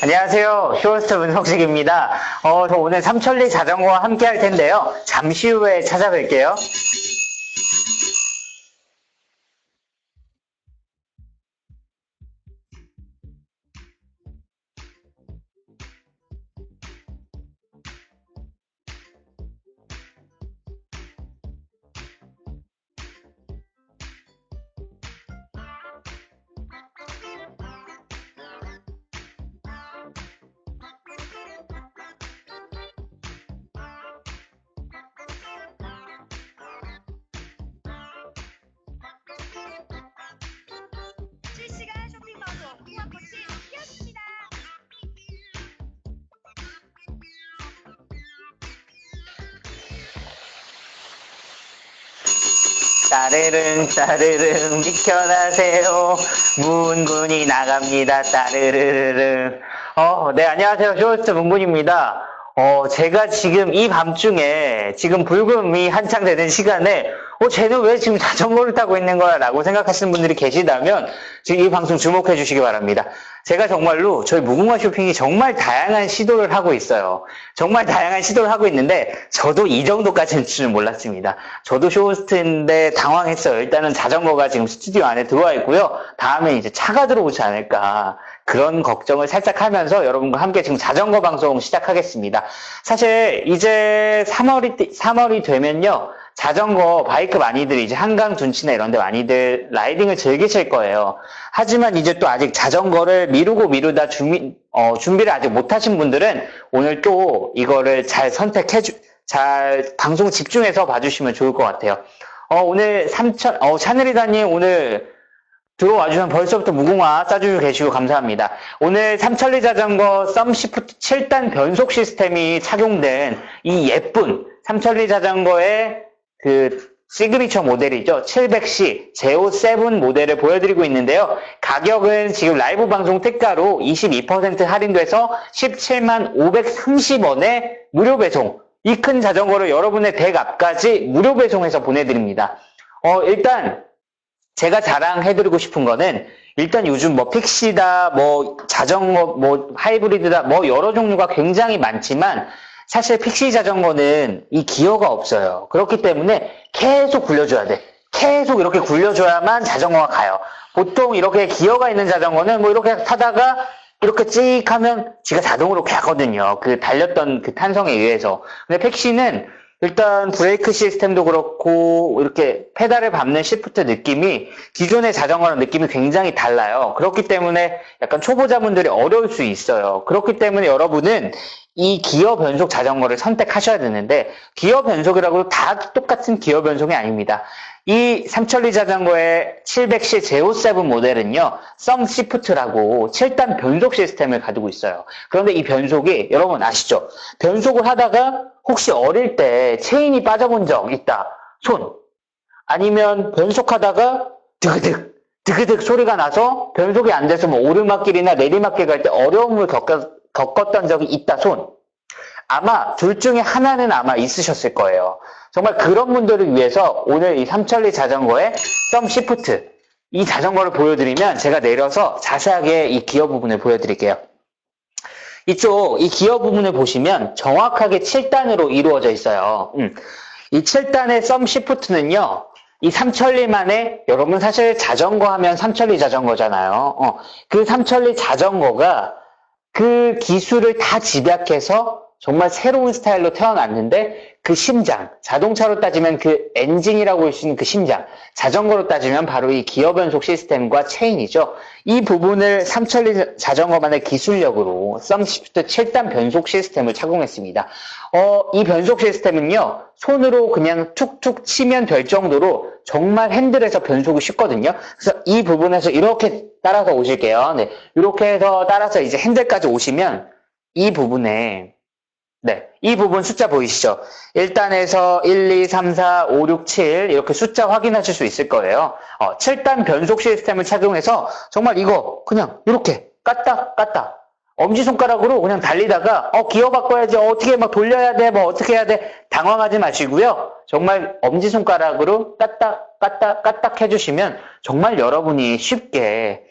안녕하세요. 쇼호스트 문석식입니다. 어, 저 오늘 삼천리 자전거와 함께 할 텐데요. 잠시 후에 찾아뵐게요. 따르릉 따르릉 비켜나세요. 문군이 나갑니다. 따르르르릉. 어, 네 안녕하세요. 쇼호스트 문군입니다. 어, 제가 지금 이 밤중에 지금 불금이 한창 되는 시간에 어, 쟤는 왜 지금 자전거를 타고 있는 거야? 라고 생각하시는 분들이 계시다면 지금 이 방송 주목해 주시기 바랍니다. 제가 정말로 저희 무궁화 쇼핑이 정말 다양한 시도를 하고 있어요. 정말 다양한 시도를 하고 있는데 저도 이 정도까지는 줄은 몰랐습니다. 저도 쇼호스트인데 당황했어요. 일단은 자전거가 지금 스튜디오 안에 들어와 있고요. 다음에 이제 차가 들어오지 않을까. 그런 걱정을 살짝 하면서 여러분과 함께 지금 자전거 방송 시작하겠습니다. 사실 이제 3월이, 3월이 되면요. 자전거, 바이크 많이들 이제 한강 둔치나 이런 데 많이들 라이딩을 즐기실 거예요. 하지만 이제 또 아직 자전거를 미루고 미루다 준비, 어, 준비를 아직 못 하신 분들은 오늘 또 이거를 잘 선택해 주, 잘 방송 집중해서 봐주시면 좋을 것 같아요. 어, 오늘 삼천, 어, 샤넬이다님 오늘 들어와 주면 벌써부터 무궁화 싸주고 계시고 감사합니다. 오늘 삼천리 자전거 썸시프트 7단 변속 시스템이 착용된 이 예쁜 삼천리 자전거의 그 시그니처 모델이죠. 700C 제오7 모델을 보여드리고 있는데요. 가격은 지금 라이브 방송 특가로 22% 할인돼서 17만 530원에 무료 배송. 이 큰 자전거를 여러분의 댁 앞까지 무료 배송해서 보내드립니다. 어, 일단 제가 자랑해드리고 싶은 거는 일단 요즘 뭐 픽시다, 뭐 자전거, 뭐 하이브리드다, 뭐 여러 종류가 굉장히 많지만 사실 픽시 자전거는 이 기어가 없어요. 그렇기 때문에 계속 굴려줘야 돼. 계속 이렇게 굴려줘야만 자전거가 가요. 보통 이렇게 기어가 있는 자전거는 뭐 이렇게 타다가 이렇게 찍 하면 지가 자동으로 가거든요. 그 달렸던 그 탄성에 의해서. 근데 픽시는 일단 브레이크 시스템도 그렇고 이렇게 페달을 밟는 시프트 느낌이 기존의 자전거랑 느낌이 굉장히 달라요. 그렇기 때문에 약간 초보자분들이 어려울 수 있어요. 그렇기 때문에 여러분은 이 기어 변속 자전거를 선택하셔야 되는데 기어 변속이라고 다 똑같은 기어 변속이 아닙니다. 이 삼천리 자전거의 700C 제오7 모델은요, 썸 시프트라고 7단 변속 시스템을 가지고 있어요. 그런데 이 변속이 여러분 아시죠? 변속을 하다가 혹시 어릴 때 체인이 빠져본 적 있다. 손. 아니면 변속하다가 드그득, 드그득 소리가 나서 변속이 안 돼서 뭐 오르막길이나 내리막길 갈 때 어려움을 겪었, 겪었던 적이 있다. 손. 아마 둘 중에 하나는 아마 있으셨을 거예요. 정말 그런 분들을 위해서 오늘 이 삼천리 자전거의 썸 시프트 이 자전거를 보여드리면 제가 내려서 자세하게 이 기어 부분을 보여드릴게요. 이쪽 이 기어 부분을 보시면 정확하게 7단으로 이루어져 있어요. 음. 이 7단의 썸 시프트는요. 이 삼천리만의 여러분 사실 자전거 하면 삼천리 자전거잖아요. 어, 그 삼천리 자전거가 그 기술을 다 집약해서 정말 새로운 스타일로 태어났는데 그 심장, 자동차로 따지면 그 엔진이라고 할 수 있는 그 심장, 자전거로 따지면 바로 이 기어 변속 시스템과 체인이죠. 이 부분을 삼천리 자전거만의 기술력으로 썸시프트 7단 변속 시스템을 착용했습니다. 어, 이 변속 시스템은요, 손으로 그냥 툭툭 치면 될 정도로 정말 핸들에서 변속이 쉽거든요. 그래서 이 부분에서 이렇게 따라서 오실게요. 네. 이렇게 해서 따라서 이제 핸들까지 오시면 이 부분에 네. 이 부분 숫자 보이시죠? 1단에서 1, 2, 3, 4, 5, 6, 7 이렇게 숫자 확인하실 수 있을 거예요. 어, 7단 변속 시스템을 착용해서 정말 이거 그냥 이렇게 까딱 까딱 엄지손가락으로 그냥 달리다가 어 기어 바꿔야지 어, 어떻게 막 돌려야 돼 뭐 어떻게 해야 돼 당황하지 마시고요. 정말 엄지손가락으로 까딱 까딱 까딱 해주시면 정말 여러분이 쉽게